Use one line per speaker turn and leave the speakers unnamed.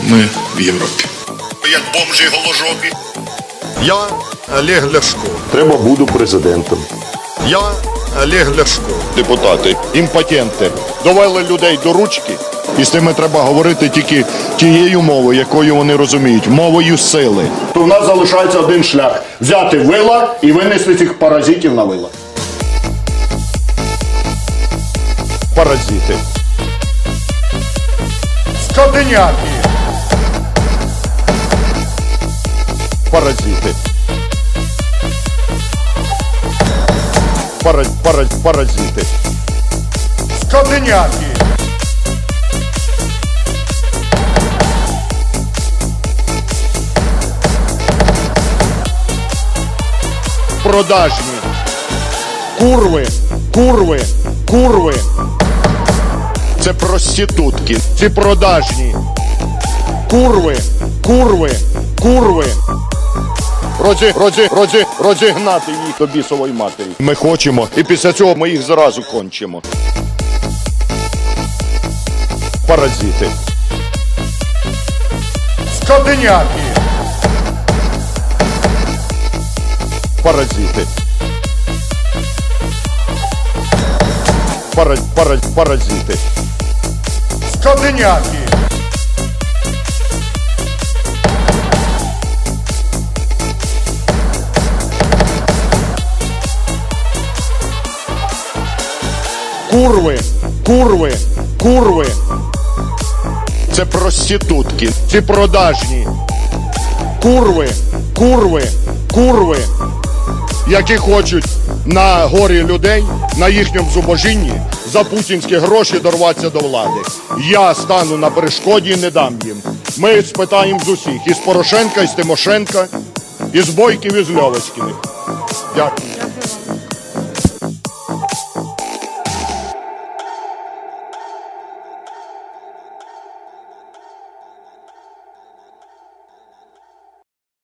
Ми в Європі.
як бомжі голожопі.
Я Олег Ляшко.
Треба буду президентом.
Я Олег Ляшко.
Депутати, імпотенти, довели людей до ручки, і з ними треба говорити тільки тією мовою, якою вони розуміють, мовою сили.
То в нас залишається один шлях взяти вила і винести цих паразитів на вила.
Паразити.
Скотиняки.
Паразити. Пара, пара, паразити.
Скотиняки.
Продажні. Курви, курви, курви. Це проститутки. Ці продажні. Курви, курви, курви. Розі, розі, розі, розігнати їх до бісової матері. Ми хочемо, і після цього ми їх зразу кончимо. Паразити.
Скотиняки.
Паразити. Пара, пара, паразити.
Скотиняки.
Курви, курви, курви. Це проститутки, ці продажні. Курви, курви, курви, які хочуть на горі людей, на їхньому зубожінні за путінські гроші дорватися до влади. Я стану на перешкоді і не дам їм. Ми спитаємо з усіх, із Порошенка, із Тимошенка, із Бойків, із Льовочкіних. Дякую.